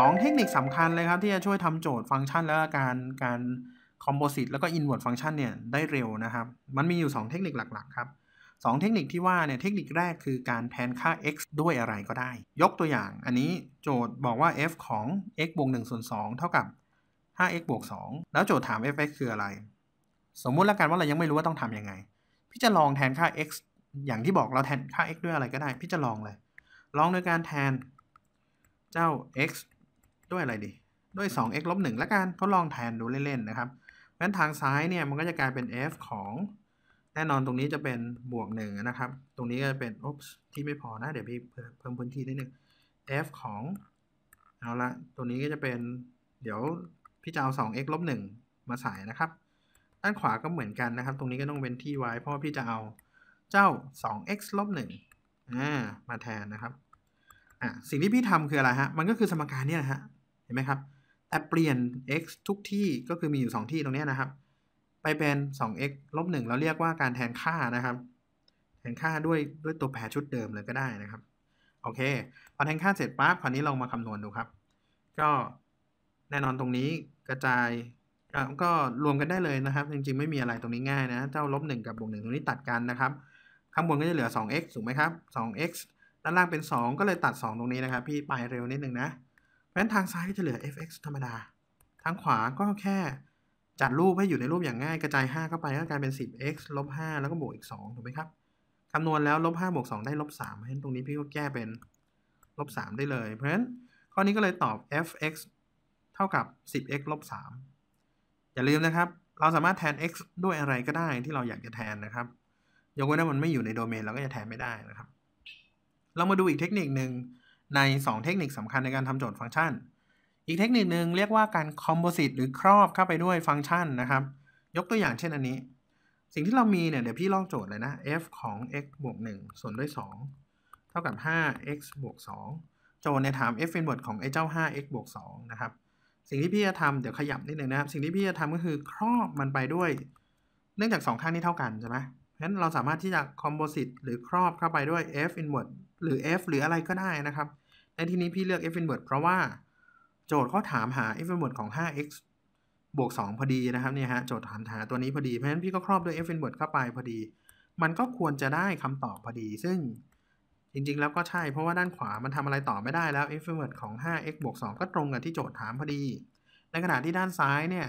2 เทคนิคสำคัญเลยครับ ที่จะช่วยทำโจทย์ฟังก์ชันและการการคอมโพสิตแล้วก็อินเวอร์ฟังก์ชันเนี่ยได้เร็วนะครับ มันมีอยู่ 2 เทคนิคหลักๆครับ2เทคนิคที่ว่าเนี่ยเทคนิคแรกคือการแทนค่า x ด้วยอะไรก็ได้ ยกตัวอย่างอันนี้โจทย์บอกว่า f ของ x บวก1ส่วน2เท่ากับ 5x บวก2แล้วโจทย์ถาม f(x) คืออะไร สมมุติแล้วกันว่าเรายังไม่รู้ว่าต้องทำยังไง พี่จะลองแทนค่า x อย่างที่บอกเราแทนค่า x ด้วยอะไรก็ได้ พี่จะลองเลย ลองโดยการแทนเจ้า x ด้วยอะไรดี ด้วย 2x ลบ1แล้วกันทดลองแทนดูเล่น ๆ นะครับเพราะฉะนั้นทางซ้ายเนี่ยมันก็จะกลายเป็น f ของแน่นอนตรงนี้จะเป็นบวก1นะครับ ตรงนี้ก็จะเป็นอ๊บที่ไม่พอนะ เดี๋ยวพี่เพิ่มพื้นที่นิดนึง f ของ เอาละตัวนี้ก็จะเป็น เดี๋ยวพี่จะเอา 2x ลบ1มาใส่นะครับ ด้านขวาก็เหมือนกันนะครับ ตรงนี้ก็ต้องเป็นที่ y เพราะพี่จะเอาเจ้า 2x ลบ1อ่ามาแทนนะครับอะสิ่งที่พี่ทำคืออะไรฮะ มันก็คือสมการเนี่ยฮะ ห็นไหมครับ แต่เปลี่ยน x ทุกที่ก็คือมีอยู่ 2 ที่ตรงนี้นะครับ ไปเป็น 2x ลบ1เราเรียกว่าการแทนค่านะครับ แทนค่าด้วยด้วยตัวแปรชุดเดิมเลยก็ได้นะครับ โอเค พอแทนค่าเสร็จปั๊บคราวนี้ลองมาคำนวณดูครับ ก็แน่นอนตรงนี้กระจายก็รวมกันได้เลยนะครับ จริงๆ ไม่มีอะไรตรงนี้ง่ายนะ เจ้าลบ1กับบวก1ตรงนี้ตัดกันนะครับ ข้างบนก็จะเหลือ 2x ถูกไหมครับ 2x ด้านล่างเป็น 2 ก็เลยตัด 2 ตรงนี้นะครับ พี่ไปเร็วนิดนึงนะ เพราะฉะนั้นทางซ้ายก็จะเหลือ fx ธรรมดา ทางขวาก็แค่จัดรูปให้อยู่ในรูปอย่างง่ายกระจาย 5 เข้าไปก็กลายเป็น 10x ลบ 5 แล้วก็บวกอีก 2 ถูกไหมครับคำนวณแล้วลบ5บวก 2 ได้ลบ3เพราะฉะนั้นตรงนี้พี่ก็แก้เป็นลบ 3 ได้เลย เพราะฉะนั้นข้อนี้ก็เลยตอบ fx เท่ากับ 10x ลบ 3 อย่าลืมนะครับ เราสามารถแทน x ด้วยอะไรก็ได้ที่เราอยากจะแทนนะครับ ยกเว้นว่ามันไม่อยู่ในโดเมนเราก็จะแทนไม่ได้นะครับ เรามาดูอีกเทคนิคหนึ่ง ใน 2 เทคนิคสำคัญในการทำโจทย์ฟังก์ชัน อีกเทคนิคหนึ่งเรียกว่าการคอมโพสิตหรือครอบเข้าไปด้วยฟังก์ชันนะครับ ยกตัวอย่างเช่นอันนี้ สิ่งที่เรามีเนี่ยเดี๋ยวพี่ลอกโจทย์เลยนะ f ของ x บวก1ส่วนด้วย 2 เท่ากับ 5x บวก2โจทย์ในถาม f inverse ของไอ้เจ้า 5x บวก2นะครับสิ่งที่พี่จะทำเดี๋ยวขยับนิดนึงนะครับ สิ่งที่พี่จะทำก็คือครอบมันไปด้วย เนื่องจาก 2 ข้างนี้เท่ากันใช่ไหมเพราะฉะนั้นเราสามารถที่จะคอมโพสิตหรือครอบเข้าไปด้วย f inverse หรือ f หรืออะไรก็ได้นะครับ ในที่นี้พี่เลือก f inverse เพราะว่าโจทย์เขาถามหา f inverse ของ 5x บวก 2 พอดีนะครับเนี่ยฮะโจทย์ถามหาตัวนี้พอดี เพราะฉะนั้นพี่ก็ครอบด้วย f inverse เข้าไปพอดี มันก็ควรจะได้คำตอบพอดี ซึ่งจริงๆ แล้วก็ใช่ เพราะว่าด้านขวามันทำอะไรต่อไม่ได้แล้ว f inverse ของ 5x บวก 2 ก็ตรงกับที่โจทย์ถามพอดี ในขณะที่ด้านซ้ายเนี่ย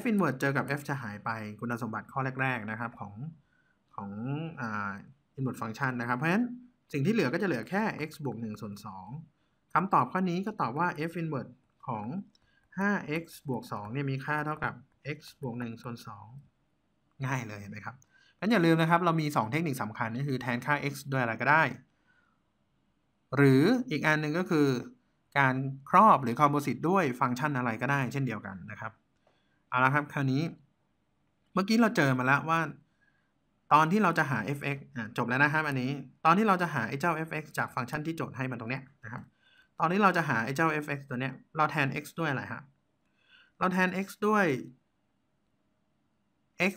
f inverse เจอกับ f จะหายไป คุณสมบัติข้อแรก ๆ นะครับ ของของอ่า inverse function นะครับ เพราะฉะนั้น สิ่งที่เหลือก็จะเหลือแค่ x บวก1ส่วน2คำตอบข้อนี้ก็ตอบว่า f inverse ของ 5x บวก2เนี่ยมีค่าเท่ากับ x บวก1ส่วน2ง่ายเลยเห็นไหมครับงั้นอย่าลืมนะครับ เรามี 2 เทคนิคสำคัญก็คือแทนค่า x ด้วยอะไรก็ได้ หรืออีกอันหนึ่งก็คือ การครอบหรือคอมโพสิตด้วยฟังก์ชันอะไรก็ได้เช่นเดียวกันนะครับ เอาละครับคราวนี้ เมื่อกี้เราเจอมาแล้วว่า ตอนที่เราจะหา f(x) จบแล้วนะครับอันนี้ ตอนที่เราจะหาไอ้เจ้า f(x) จากฟังก์ชันที่โจทย์ให้มาตรงเนี้ยนะครับ ตอนนี้เราจะหาไอ้เจ้า f(x) ตัวเนี้ย เราแทน x ด้วยอะไรฮะเราแทน x ด้วย x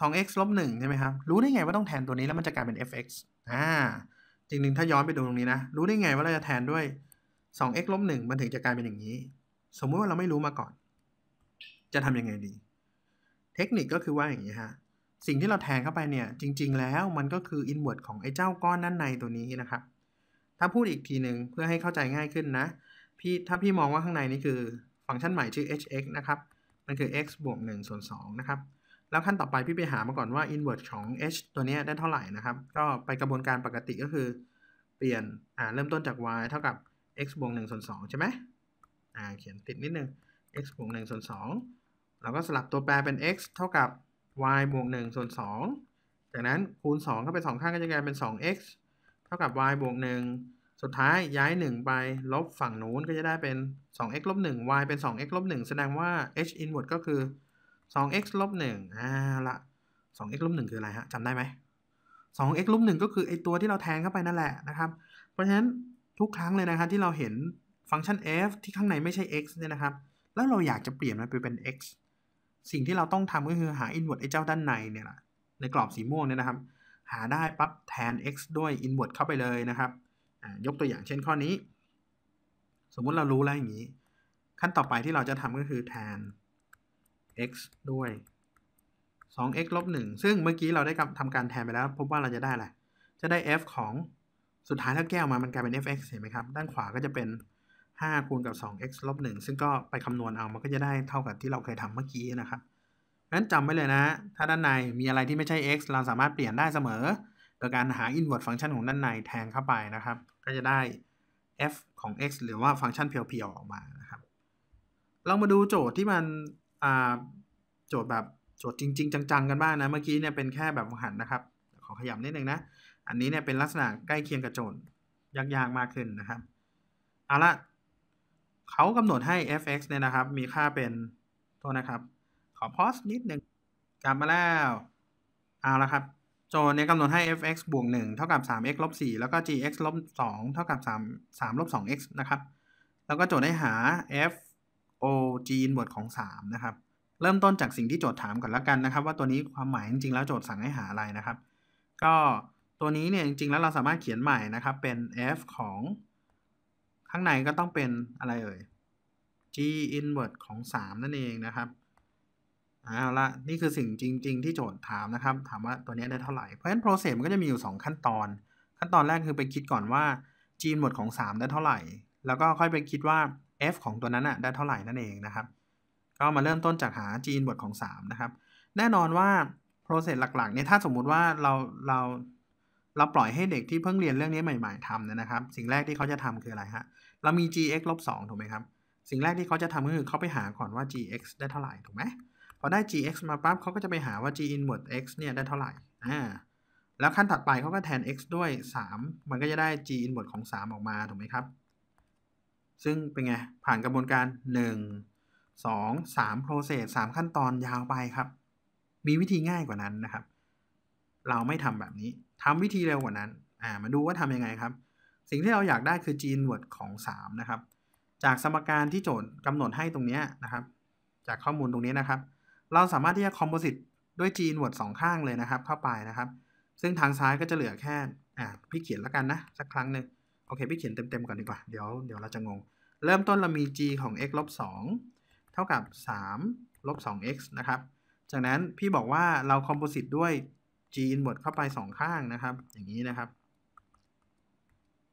2x ลบ1ใช่ไหมครับ รู้ได้ไงว่าต้องแทนตัวนี้แล้วมันจะกลายเป็น fx อ่า จริงๆ ถ้าย้อนไปดูตรงนี้นะ รู้ได้ไงว่าเราจะแทนด้วย 2x ลบ1มันถึงจะกลายเป็นอย่างนี้ สมมุติว่าเราไม่รู้มาก่อน จะทำยังไงดี เทคนิคก็คือว่าอย่างนี้ฮะ สิ่งที่เราแทนเข้าไปเนี่ย จริง ๆ แล้วมันก็คือ inverse ของไอ้เจ้าก้อนด้านในตัวนี้นะครับ ถ้าพูดอีกทีหนึ่งเพื่อให้เข้าใจง่ายขึ้นนะ พี่ถ้าพี่มองว่าข้างในนี่คือฟังก์ชันใหม่ชื่อ hx นะครับ มันคือ x บวก1ส่วน2นะครับ แล้วขั้นต่อไปพี่ไปหามาก่อนว่า inverse ของ h ตัวนี้ได้เท่าไหร่นะครับ ก็ไปกระบวนการปกติก็คือ เปลี่ยน อ่า เริ่มต้นจาก y เท่ากับ x บวก1ส่วน2ใช่ไหมอ่า เขียนติดนิดนึง x บวก1ส่วน2เราก็สลับตัวแปรเป็น x เท่ากับ y บวก1ส่วน2จากนั้นคูณ 2 เข้าไป 2 ข้างก็จะกลายเป็น 2x เท่ากับ y บวก1สุดท้ายย้าย 1 ไปลบฝั่งนู้นก็จะได้เป็น 2x ลบ1 y เป็น 2x ลบ1แสดงว่า h inverse ก็คือ 2x ลบ1อ่าละ 2x ลบ1คืออะไรฮะจำได้ไหม 2x ลบ1ก็คือไอตัวที่เราแทนเข้าไปนั่นแหละนะครับ เพราะฉะนั้นทุกครั้งเลยนะครับที่เราเห็นฟังก์ชัน f ที่ข้างในไม่ใช่ x เนี่ยนะครับ แล้วเราอยากจะเปลี่ยนมันไปเป็น x สิ่งที่เราต้องทำก็คือหา inverse ไอ้เจ้าด้านในเนี่ยแหละในกรอบสีม่วงเนี่ยนะครับ หาได้ปั๊บแทน x ด้วย inverse เข้าไปเลยนะครับยกตัวอย่างเช่นข้อนี้ สมมุติเรารู้แล้วอย่างนี้ ขั้นต่อไปที่เราจะทำก็คือแทน x ด้วย 2x ลบ1ซึ่งเมื่อกี้เราได้ทำการแทนไปแล้ว พบว่าเราจะได้อะไร จะได้ f ของสุดท้ายถ้าแก้วมามันกลายเป็น fx เห็นไหมครับ ด้านขวาก็จะเป็น 5คูณกับ 2x ลบ1ซึ่งก็ไปคำนวณเอามันก็จะได้เท่ากับที่เราเคยทำเมื่อกี้นะครับงั้นจำไว้เลยนะ ถ้าด้านในมีอะไรที่ไม่ใช่ x เราสามารถเปลี่ยนได้เสมอ โดยการหา inverse ฟังก์ชันของด้านในแทนเข้าไปนะครับ ก็จะได้ f ของ x หรือว่าฟังก์ชันเพียวๆออกมานะครับลองมาดูโจทย์ที่มันโจทย์แบบโจทย์จริง ๆ จัง ๆ กันบ้างนะ เมื่อกี้เนี่ยเป็นแค่แบบหันนะครับ ขอขยับนิดนึงนะ อันนี้เนี่ยเป็นลักษณะใกล้เคียงกับโจทย์ยากๆมากขึ้นนะครับ เอาละ เขากำหนดให้ f(x) เนี่ยนะครับ มีค่าเป็นโทษนะครับ ขอพอสนิดหนึ่งกลับมาแล้วเอาละครับ โจทย์เนี่ยกำหนดให้ f(x) บวก 1 เท่ากับ 3x ลบ 4 แล้วก็ gx ลบ 2 เท่ากับ 3 3ลบ 2x นะครับ แล้วก็โจทย์ให้หา f o g อินเวอร์ของ 3 นะครับ เริ่มต้นจากสิ่งที่โจทย์ถามก่อนล้วกันนะครับ ว่าตัวนี้ความหมายจริงๆแล้วโจทย์สั่งให้หาอะไรนะครับ ก็ตัวนี้เนี่ยจริงๆแล้วเราสามารถเขียนใหม่นะครับเป็น f ของ ข้างในก็ต้องเป็นอะไรเอ่ย g inverse ของ 3 นั่นเองนะครับเอาละนี่คือสิ่งจริง ๆ ที่โจทย์ถามนะครับ ถามว่าตัวนี้ได้เท่าไหร่ เพราะฉะนั้น process มันก็จะมีอยู่ 2 ขั้นตอน ขั้นตอนแรกคือไปคิดก่อนว่า g inverse ของ 3 ได้เท่าไหร่ แล้วก็ค่อยไปคิดว่า f ของตัวนั้นอะได้เท่าไหร่นั่นเองนะครับ ก็มาเริ่มต้นจากหา g inverse ของ 3 นะครับ แน่นอนว่า process หลักๆเนี่ยถ้าสมมุติว่าเราเราเราปล่อยให้เด็กที่เพิ่งเรียนเรื่องนี้ใหม่ ๆทำเนี่ยนะครับ สิ่งแรกที่เขาจะทำคืออะไรฮะเรามี gx ลบ2ถูกไหมครับ สิ่งแรกที่เขาจะทำก็คือเขาไปหาก่อนว่า gx ได้เท่าไหร่ถูกไหมพอได้ gx มาปั๊บเขาก็จะไปหาว่า g inverse x เนี่ยได้เท่าไหร่อ่าแล้วขั้นถัดไปเขาก็แทน x ด้วย 3 มันก็จะได้ g inverse ของ 3 ออกมาถูกไหมครับ ซึ่งเป็นไง ผ่านกระบวนการ 1 2 3 process 3 ขั้นตอนยาวไปครับ มีวิธีง่ายกว่านั้นนะครับ เราไม่ทำแบบนี้ทำวิธีเร็วกว่านั้น อ่า มาดูว่าทำยังไงครับ สิ่งที่เราอยากได้คือ g inverse ของ 3 นะครับ จากสมการที่โจทย์กำหนดให้ตรงนี้นะครับ จากข้อมูลตรงนี้นะครับ เราสามารถที่จะคอมโพสิตด้วย g inverse สองข้างเลยนะครับ เข้าไปนะครับ ซึ่งทางซ้ายก็จะเหลือแค่อ่าพี่เขียนแล้วกันนะ สักครั้งหนึ่งโอเคพี่เขียนเต็มๆก่อนดีกว่าเดี๋ยวเดี๋ยวเราจะงง เริ่มต้นเรามี g ของ x ลบ2เท่ากับ3ลบ 2x นะครับ จากนั้นพี่บอกว่าเราคอมโพสิตด้วย g inverse เข้าไป 2 ข้างนะครับ อย่างนี้นะครับ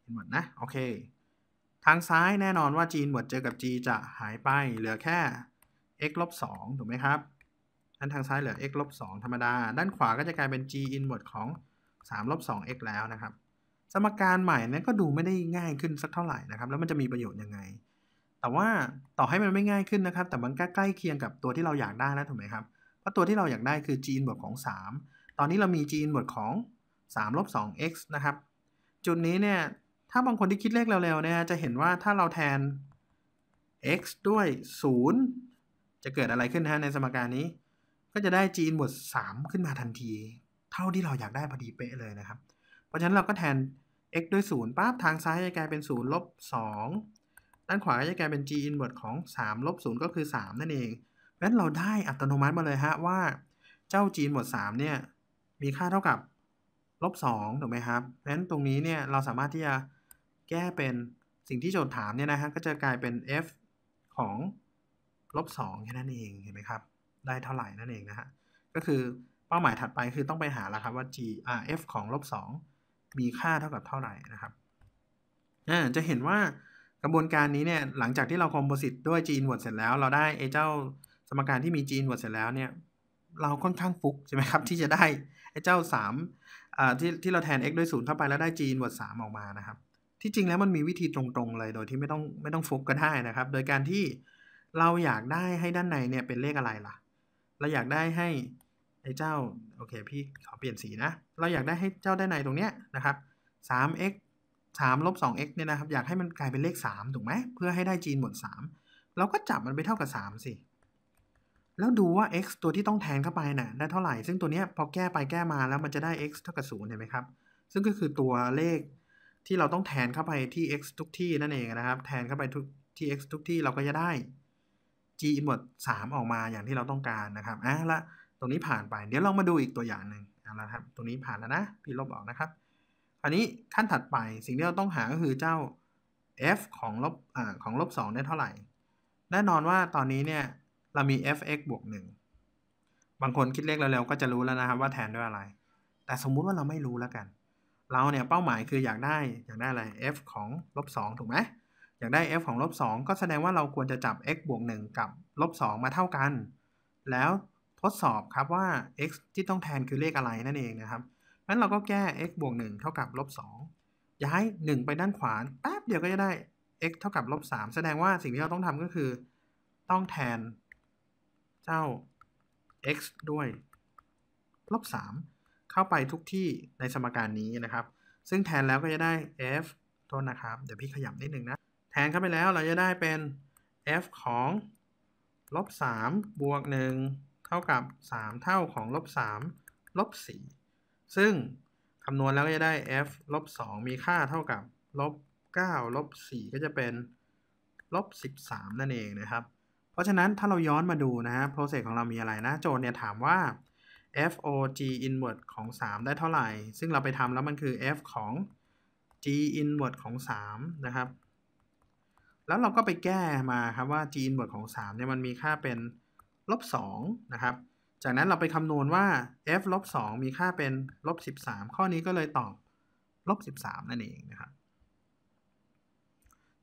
inverse นะ โอเค ทางซ้ายแน่นอนว่า g inverse เจอกับ g จะหายไป เหลือแค่ x ลบ2ถูกไหมครับด้านทางซ้ายเหลือ x ลบ2ธรรมดา ด้านขวาก็จะกลายเป็น g inverse ของ3ลบ 2x แล้วนะครับ สมการใหม่นั้นก็ดูไม่ได้ง่ายขึ้นสักเท่าไหร่นะครับ แล้วมันจะมีประโยชน์ยังไง แต่ว่าต่อให้มันไม่ง่ายขึ้นนะครับ แต่มันก็ใกล้เคียงกับตัวที่เราอยากได้แล้วถูกไหมครับ เพราะตัวที่เราอยากได้คือ g inverse ของ 3 ตอนนี้เรามี g inverse ของ3ลบ 2x นะครับ จุดนี้เนี่ย ถ้าบางคนที่คิดเลขเร็วๆเนี่ยจะเห็นว่าถ้าเราแทน x ด้วย 0 จะเกิดอะไรขึ้นนะในสมการนี้ ก็จะได้ g inverse 3ขึ้นมาทันที เท่าที่เราอยากได้พอดีเป๊ะเลยนะครับ เพราะฉะนั้นเราก็แทน x ด้วย 0ปั๊บทางซ้ายจะกลายเป็น 0 ลบ 2 ด้านขวาจะกลายเป็น g inverse ของ 3 ลบ 0 ก็คือ 3 นั่นเองเพราะฉะนั้นเราได้อัตโนมัติมาเลยฮะว่าเจ้า g inverse 3เนี่ยมีค่าเท่ากับลบ2ถูกไหมครับเพราะฉะนั้นตรงนี้เนี่ยเราสามารถที่จะ แก้เป็นสิ่งที่โจทย์ถามเนี่ยนะฮะก็จะกลายเป็น f ของลบ2แค่นั้นเองเห็นไหมครับ ได้เท่าไหร่นั่นเองนะฮะก็คือเป้าหมายถัดไปคือต้องไปหาแล้วครับว่า g อ่า f ของลบ2มีค่าเท่ากับเท่าไหร่นะครับอ่จะเห็นว่ากระบวนการนี้เนี่ยหลังจากที่เราคอมโพสิตด้วย g inverse เสร็จแล้ว เราได้ไอ้เจ้าสมการที่มี g inverse เสร็จแล้วเนี่ยเราค่อนข้างฟุกใช่ไหมครับ ที่จะได้ไอ้เจ้า3อ่าที่ที่เราแทน x ด้วย0เข้าไปแล้วได้ g inverse 3ออกมานะครับ ที่จริงแล้วมันมีวิธีตรงๆเลยโดยที่ไม่ต้องไม่ต้องฟุกก็ได้นะครับ โดยการที่เราอยากได้ให้ด้านในเนี่ยเป็นเลขอะไรล่ะ เราอยากได้ให้ไอ้เจ้าโอเคพี่ขอเปลี่ยนสีนะ เราอยากได้ให้เจ้าด้านในตรงเนี้ยนะครับ 3x 3ลบ 2x เนี่ยนะครับ อยากให้มันกลายเป็นเลข 3 ถูกไหม เพื่อให้ได้ g หมด 3 เราก็จับมันไปเท่ากับ 3 สิ แล้วดูว่า x ตัวที่ต้องแทนเข้าไปน่ะได้เท่าไหร่ ซึ่งตัวเนี้ยพอแก้ไปแก้มาแล้วมันจะได้ x เท่ากับ0เห็นไหมครับ ซึ่งก็คือตัวเลข ที่เราต้องแทนเข้าไปที่ x ทุกที่นั่นเองนะครับ แทนเข้าไปทุกที่ x ทุกที่เราก็จะได้ g หมด3ออกมาอย่างที่เราต้องการนะครับอะละตรงนี้ผ่านไป เดี๋ยวลองมาดูอีกตัวอย่างหนึ่งเอาละครับ ตรงนี้ผ่านแล้วนะ พี่ลบออกนะครับอันนี้ขั้นถัดไปสิ่งที่เราต้องหาก็คือเจ้า f ของลบอ่าของลบ2ได้เท่าไหร่ แน่นอนว่าตอนนี้เนี่ยเรามี f(x) บวก1บางคนคิดเลขเร็วๆก็จะรู้แล้วนะครับว่าแทนด้วยอะไร แต่สมมุติว่าเราไม่รู้แล้วกัน เราเนี่ยเป้าหมายคืออยากได้อยากได้อะไร f ของลบ2ถูกไหมอยากได้ f ของลบ2ก็แสดงว่าเราควรจะจับ x บวก1กับลบ2มาเท่ากัน แล้วทดสอบครับว่า x ที่ต้องแทนคือเลขอะไรนั่นเองนะครับงั้นเราก็แก้ x บวก1เท่ากับลบ2ย้าย 1 ไปด้านขวาแป๊บเดียวก็จะได้ x เท่ากับลบ3แสดงว่าสิ่งที่เราต้องทำก็คือ ต้องแทนเจ้า x ด้วยลบ3 เข้าไปทุกที่ในสมการนี้นะครับ ซึ่งแทนแล้วก็จะได้ f โทษนะครับ เดี๋ยวพี่ขยับนิดนึงนะ แทนเข้าไปแล้วเราจะได้เป็น f ของลบ3บวก 1 เท่ากับ 3 เท่าของลบ3ลบ4ซึ่งคำนวณแล้วก็จะได้ f ลบ2มีค่าเท่ากับลบ9ลบ4ก็จะเป็นลบ13 นั่นเองนะครับ เพราะฉะนั้นถ้าเราย้อนมาดูนะฮะ process ของเรามีอะไรนะ โจทย์เนี่ยถามว่า f o g inverse ของ 3 ได้เท่าไหร่ ซึ่งเราไปทำแล้วมันคือ f ของ g inverse ของ 3 นะครับ แล้วเราก็ไปแก้มาครับว่า g inverse ของ 3 เนี่ยมันมีค่าเป็นลบ2นะครับ จากนั้นเราไปคำนวณว่า f ลบ2มีค่าเป็นลบ13 ข้อนี้ก็เลยตอบลบ13 นั่นเองนะครับ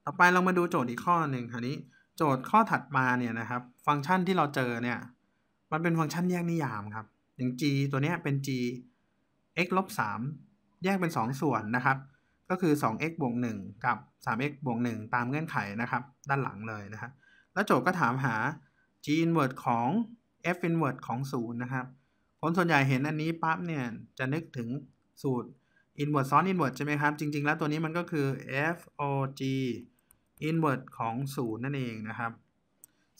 ต่อไปเรามาดูโจทย์อีกข้อหนึ่งคราวนี้โจทย์ข้อถัดมาเนี่ยนะครับ ฟังก์ชันที่เราเจอเนี่ย มันเป็นฟังก์ชันแยกนิยามครับ อย่าง g ตัวนี้เป็น g x ลบ3แยกเป็น 2 ส่วนนะครับ ก็คือ 2x บวก1กับ 3x บวก1ตามเงื่อนไขนะครับ ด้านหลังเลยนะครับแล้วโจทย์ก็ถามหา g inverse ของ f inverse ของ 0 นะครับ คนส่วนใหญ่เห็นอันนี้ปั๊บเนี่ยจะนึกถึงสูตร inverse ซ้อน inverse ใช่ไหมครับ จริง ๆ แล้วตัวนี้มันก็คือ f o g inverse ของ 0 นั่นเองนะครับ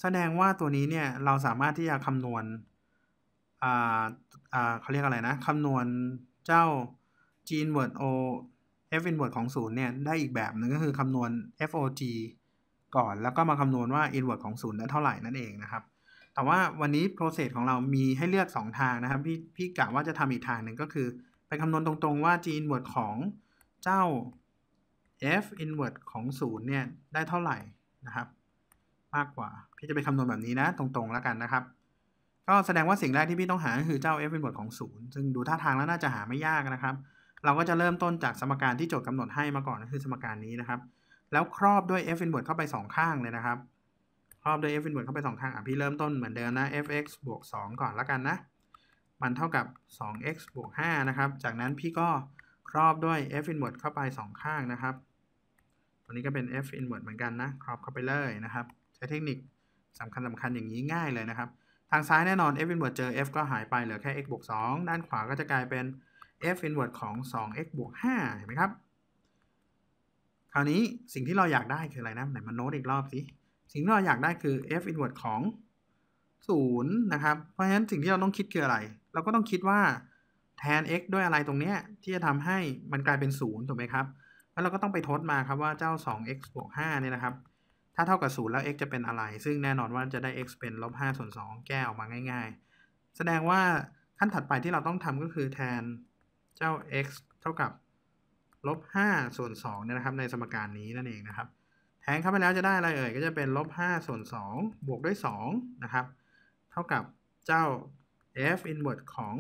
แสดงว่าตัวนี้เนี่ยเราสามารถที่จะคำนวณ อ่าอ่าเขาเรียกอะไรนะคำนวณเจ้า g inverse o f inverse ของ0เนี่ย ได้อีกแบบหนึ่งก็คือคำนวณ fog ก่อนแล้วก็มาคำนวณว่า inverse ของ0ได้เท่าไหร่นั่นเองนะครับ แต่ว่าวันนี้ process ของเรามีให้เลือก 2 ทางนะครับ พี่พี่กะว่าจะทำอีกทางหนึ่งก็คือ ไปคำนวณตรงๆว่า g inverse ของเจ้า f inverse ของ0เนี่ย ได้เท่าไหร่นะครับ มากกว่า พี่จะไปคำนวณแบบนี้นะ ตรงๆแล้วกันนะครับ ก็แสดงว่าสิ่งแรกที่พี่ต้องหาก็คือเจ้า f inverse ของ 0 ซึ่งดูท่าทางแล้วน่าจะหาไม่ยากนะครับ เราก็จะเริ่มต้นจากสมการที่โจทย์กำหนดให้มาก่อนก็คือสมการนี้นะครับ แล้วครอบด้วย f inverse เข้าไป 2 ข้างเลยนะครับ ครอบด้วย f inverse เข้าไป 2 ข้างอะพี่เริ่มต้นเหมือนเดิมนะ fx บวก 2 ก่อนแล้วกันนะ มันเท่ากับ 2x บวก 5 นะครับ จากนั้นพี่ก็ครอบด้วย f inverse เข้าไป 2 ข้างนะครับตัวนี้ก็เป็น f inverse เหมือนกันนะ ครอบเข้าไปเลยนะครับ ใช้เทคนิคสำคัญสำคัญอย่างนี้ง่ายเลยนะครับางซ้ายแน่นอน f inverse เจอ f ก็หายไปเหลือแค่ x บวก2 ด้านขวาก็จะกลายเป็น f inverse ของ 2x บวก5เห็นไหมครับ คราวนี้สิ่งที่เราอยากได้คืออะไรนะไหนมาโน้ตอีกรอบสิ สิ่งที่เราอยากได้คือ f inverse ของ 0 นะครับ เพราะฉะนั้นสิ่งที่เราต้องคิดคืออะไร เราก็ต้องคิดว่าแทน x ด้วยอะไรตรงเนี้ยที่จะทำให้มันกลายเป็น 0 ถูกไหมครับ แล้วเราก็ต้องไปทดมาครับว่าเจ้า 2x บวก5เนี่ยนะครับ ถ้าเท่ากับ0แล้ว x จะเป็นอะไร ซึ่งแน่นอนว่าจะได้ x เป็นลบ5ส่วน2แก้ออกมาง่าย ๆ แสดงว่าขั้นถัดไปที่เราต้องทำก็คือแทนเจ้า x เท่ากับลบ5ส่วน2เนี่ยนะครับในสมการนี้นั่นเองนะครับ แทนเข้าไปแล้วจะได้อะไรเอ่ย ก็จะเป็นลบ5ส่วน2บวกด้วย2นะครับเท่ากับเจ้า f inverse ของ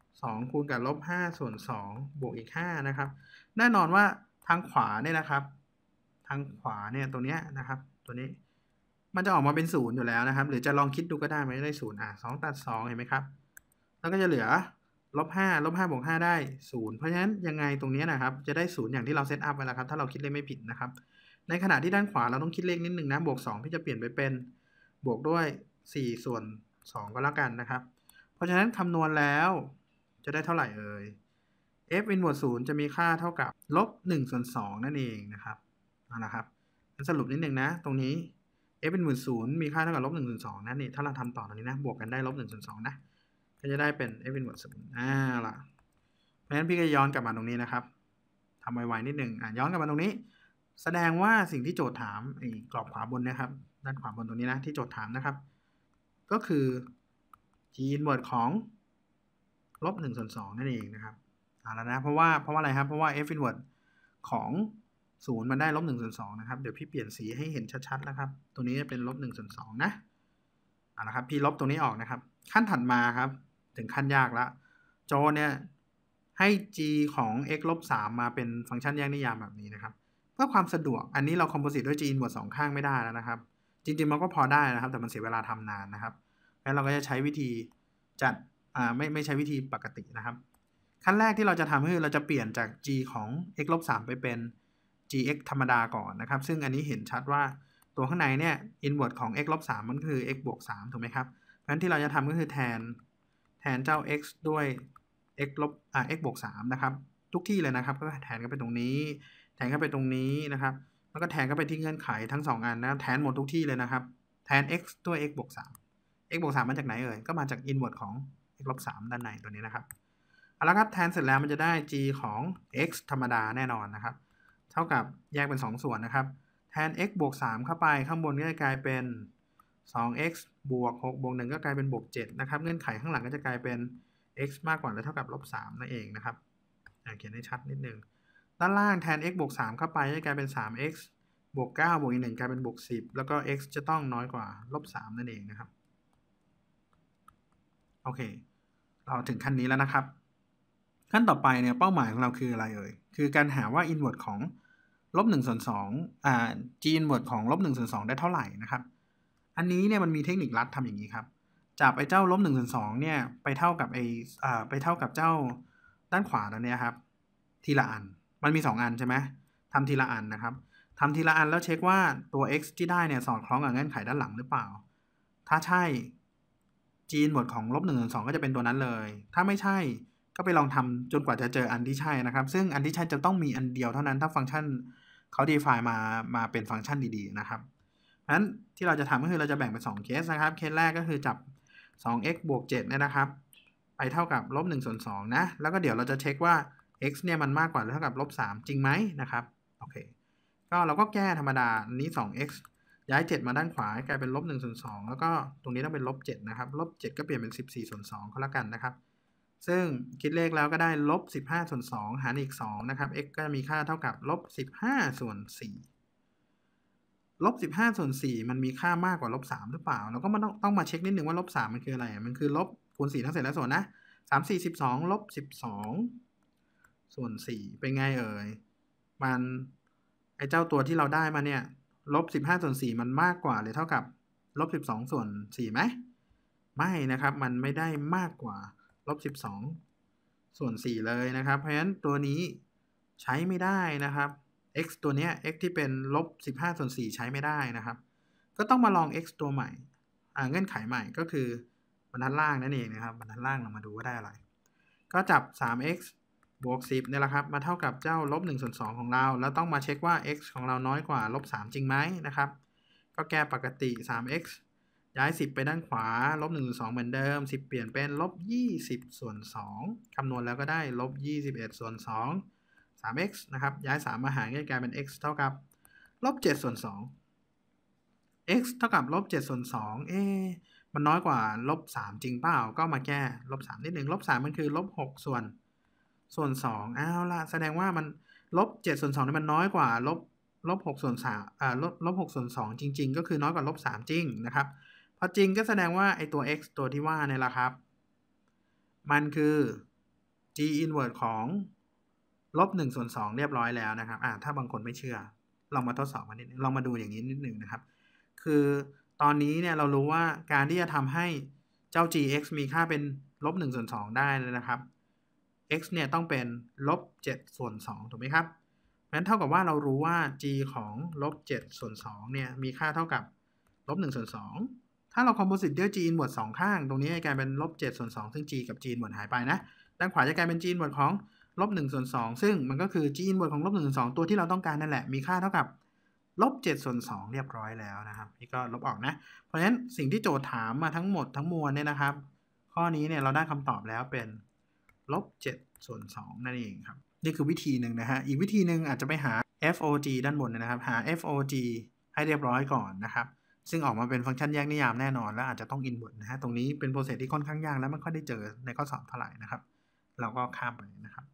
2 คูณกับลบ5ส่วน2บวกอีก5นะครับ แน่นอนว่าทางขวาเนี่ยนะครับ ทางขวาเนี่ยตัวเนี้ยนะครับ ตัวนี้ มันจะออกมาเป็นศูนย์อยู่แล้วนะครับ หรือจะลองคิดดูก็ได้ไม่ได้ศูนย์อะสองตัดสองเห็นไหมครับ แล้วก็จะเหลือลบห้าลบห้าบวกห้าได้ศูนย์เพราะฉะนั้นยังไงตรงนี้นะครับ จะได้ศูนย์อย่างที่เราเซตอัพไว้แล้วครับ ถ้าเราคิดเลขไม่ผิดนะครับ ในขณะที่ด้านขวาเราต้องคิดเลขนิดนึงนะบวกสองพี่จะเปลี่ยนไปเป็นบวกด้วยสี่ส่วนสองก็แล้วกันนะครับ เพราะฉะนั้นคำนวณแล้วจะได้เท่าไหร่เอ่ย f inverse 0จะมีค่าเท่ากับลบ1ส่วน2นั่นเองนะครับนั่นแหละครับ สรุปนิดหนึ่งนะ ตรงนี้ f inverse 0มีค่าเท่ากับลบ1ส่วน2นั่นนี่ถ้าเราทำต่อตรงนี้นะ บวกกันได้ลบ1ส่วน2นะ ก็จะได้เป็น f inverse 0อ่าล่ะเพราะฉะนั้นพี่ก็ย้อนกลับมาตรงนี้นะครับทำไวๆนิดหนึ่งอะย้อนกลับมาตรงนี้ แสดงว่าสิ่งที่โจทย์ถามไอ้กรอบขวาบนนะครับ ด้านขวาบนตรงนี้นะ ที่โจทย์ถามนะครับ ก็คือ g inverse ของลบ1ส่วน2นั่นเองนะครับเอาแล้วนะเพราะว่าเพราะว่าอะไรครับเพราะว่า f inverse ของ ศูนย์มันได้ลบหนึ่งส่วนสองนะครับ เดี๋ยวพี่เปลี่ยนสีให้เห็นชัดๆนะครับ ตัวนี้จะเป็นลบหนึ่งส่วนสองนะเอาละครับ พี่ลบตรงนี้ออกนะครับ ขั้นถัดมาครับ ถึงขั้นยากละโจเนี่ยให้ g ของ x ลบสามมาเป็นฟังก์ชันแยกนิยามแบบนี้นะครับ เพื่อความสะดวก อันนี้เราคอมโพสิตด้วย g หมวดสองข้างไม่ได้แล้วนะครับ จริงๆมันก็พอได้นะครับ แต่มันเสียเวลาทำนานนะครับ แล้วเราก็จะใช้วิธีจัด อ่า ไม่ ไม่ใช้วิธีปกตินะครับ ขั้นแรกที่เราจะทำคือเราจะเปลี่ยนจาก g ของ x ลบ3ไปเป็น gx ธรรมดาก่อนนะครับ ซึ่งอันนี้เห็นชัดว่าตัวข้างในเนี่ย inverse ของ x ลบ3มันคือ x บวก3ถูกไหมครับเพราะฉะนั้นที่เราจะทำก็คือแทนแทนเจ้า x ด้วย x ลบอ่า x บวก3นะครับ ทุกที่เลยนะครับ ก็แทนเข้าไปตรงนี้ แทนเข้าไปตรงนี้นะครับ แล้วก็แทนเข้าไปที่เงื่อนไขทั้ง 2 อันนะแทนหมดทุกที่เลยนะครับ แทน x ด้วย x บวก3 x บวก3มาจากไหนเอ่ย ก็มาจาก inverse ของ x ลบ3ด้านในตัวนี้นะครับ เอาละครับ แทนเสร็จแล้วมันจะได้ g ของ x ธรรมดาแน่นอนนะครับ เท่ากับแยกเป็น 2 ส่วนนะครับ แทน x บวก 3 เข้าไปข้างบนก็จะกลายเป็น 2x บวก6บวก1ก็กลายเป็นบวก7นะครับ เงื่อนไขข้างหลังก็จะกลายเป็น x มากกว่าหรือเท่ากับลบ3นั่นเองนะครับเขียนให้ชัดนิดนึง ด้านล่างแทน x บวก3เข้าไปจะกลายเป็น 3x บวก9บวกอีก1กลายเป็นบวก10 แล้วก็ x จะต้องน้อยกว่าลบ3นั่นเองนะครับ โอเค เราถึงขั้นนี้แล้วนะครับ ขั้นต่อไปเนี่ยเป้าหมายของเราคืออะไรเอ่ย คือการหาว่า inverse ของ ลบ1ส่วน2อ่า g inverse ของลบ1ส่วน2ได้เท่าไหร่นะครับ อันนี้เนี่ยมันมีเทคนิคลัดทำอย่างนี้ครับ จับไอ้เจ้าลบ1ส่วน2เนี่ยไปเท่ากับไอ้อ่าไปเท่ากับเจ้าด้านขวาตัวเนี้ยครับ ทีละอัน มันมี2อันใช่ไหมทำทีละอันนะครับทำทีละอันแล้วเช็คว่าตัว x ที่ได้เนี่ยสอดคล้องกับเงื่อนไขด้านหลังหรือเปล่า ถ้าใช่ g หมวดของลบหนึ่งส่วนสองก็จะเป็นตัวนั้นเลย ถ้าไม่ใช่ก็ไปลองทำจนกว่าจะเจออันที่ใช่นะครับ ซึ่งอันที่ใช่จะต้องมีอันเดียวเท่านั้นถ้าฟังก์ชัน เขา define มามาเป็นฟังก์ชันดีๆนะครับเพราะฉะนั้นที่เราจะทำก็คือเราจะแบ่งเป็น2เคสนะครับเคสแรกก็คือจับ 2x บวก7เนี่ยนะครับ ไปเท่ากับลบ1ส่วน2นะ แล้วก็เดี๋ยวเราจะเช็คว่า x เนี่ยมันมากกว่าหรือเท่ากับลบ3จริงไหมนะครับโอเคก็เราก็แก้ธรรมดาอันนี้ 2x ย้าย 7 มาด้านขวากลายเป็นลบ1ส่วน2แล้วก็ตรงนี้ต้องเป็นลบ7นะครับลบ7ก็เปลี่ยนเป็น 14ส่วน2ก็แล้วกันนะครับ ซึ่งคิดเลขแล้วก็ได้ลบ15ส่วน2หารอีก 2 นะครับ x ก็จะมีค่าเท่ากับลบ15ส่วน4ลบ15ส่วน4มันมีค่ามากกว่าลบ3หรือเปล่า เราก็มาต้องต้องมาเช็คนิดหนึ่งว่าลบ3มันคืออะไร มันคือลบคูณ4ทั้งเศษและส่วนนะ3 4 12ลบ12 ส่วน 4 เป็นไงเอ่ย มันไอเจ้าตัวที่เราได้มาเนี่ยลบ15ส่วน4มันมากกว่าหรือเท่ากับลบ12ส่วน4ไหมไม่นะครับ มันไม่ได้มากกว่า ลบ12ส่วน4เลยนะครับ เพราะฉะนั้นตัวนี้ใช้ไม่ได้นะครับ x ตัวเนี้ย x ที่เป็นลบ15ส่วน4ใช้ไม่ได้นะครับ ก็ต้องมาลอง x ตัวใหม่เงื่อนไขใหม่ก็คือบรรทัดล่างนั่นเองนะครับบรรทัดล่างเรามาดูว่าได้อะไร ก็จับ 3x บวก 10เนี่ยแหละครับ มาเท่ากับเจ้าลบ1ส่วน2ของเรา แล้วต้องมาเช็คว่า x ของเราน้อยกว่าลบ3จริงไหมนะครับ ก็แก้ปกติ 3x ย้าย 10 ไปด้านขวา ลบ1ส่วน2เหมือนเดิม 10 เปลี่ยนเป็นลบ 20 ส่วน 2 คำนวณแล้วก็ได้ลบ 21 ส่วน 2 3x นะครับ ย้าย 3 มาหารก็กลายเป็น x เท่ากับลบ 7 ส่วน 2 x เท่ากับลบ 7 ส่วน 2 เอ๊มันน้อยกว่าลบ 3 จริงเปล่า ก็มาแก้ลบ 3 นิดหนึ่งลบ 3 มันคือลบ 6 ส่วน ส่วน2เอาละแสดงว่ามันลบ 7 ส่วน2นี่มันน้อยกว่าลบลบ6ส่วน3อ่าลบลบ6ส่วน 2 จริง ๆ ก็คือน้อยกว่าลบ 3 จริงนะครับ พอจริงก็แสดงว่าไอตัว x ตัวที่ว่าเนี่ยแหละครับ มันคือ g inverse ของลบ1ส่วน2เรียบร้อยแล้วนะครับอ่าถ้าบางคนไม่เชื่อ ลองมาทดสอบกันนิดนึงลองมาดูอย่างนี้นิดหนึ่งนะครับ คือตอนนี้เนี่ยเรารู้ว่าการที่จะทำให้เจ้า gx มีค่าเป็นลบ1ส่วน2ได้นะครับ x เนี่ยต้องเป็นลบ7ส่วน2ถูกไหมครับงั้นเท่ากับว่าเรารู้ว่า g ของลบ7ส่วน2เนี่ยมีค่าเท่ากับลบ1ส่วน2 ถ้าเราคอมโพสิตด้วย g อินวอร์สองข้าง ตรงนี้จะกลายเป็นลบ7ส่วน2ซึ่ง g กับ g อินวอร์หายไปนะ ด้านขวาจะกลายเป็น g อินวอร์ของลบ1ส่วน2ซึ่งมันก็คือ g อินวอร์ของลบ1ส่วน2ตัวที่เราต้องการนั่นแหละ มีค่าเท่ากับลบ7ส่วน2เรียบร้อยแล้วนะครับ นี่ก็ลบออกนะ เพราะฉะนั้นสิ่งที่โจทย์ถามมาทั้งหมดทั้งมวลเนี่ยนะครับ ข้อนี้เนี่ยเราได้คำตอบแล้วเป็นลบ7ส่วน2นั่นเองครับ นี่คือวิธีหนึ่งนะฮะ อีกวิธีหนึ่งอาจจะไปหา FOG ด้านบนนะครับ หา FOG ให้เรียบร้อยก่อนนะครับ ซึ่งออกมาเป็นฟังก์ชันแยกนิยามแน่นอน และอาจจะต้องอินพุตนะฮะตรงนี้เป็นโปรเซสที่ค่อนข้างยากและไม่ค่อยได้เจอในข้อสอบเท่าไหร่นะครับ เราก็ข้ามไปนะครับ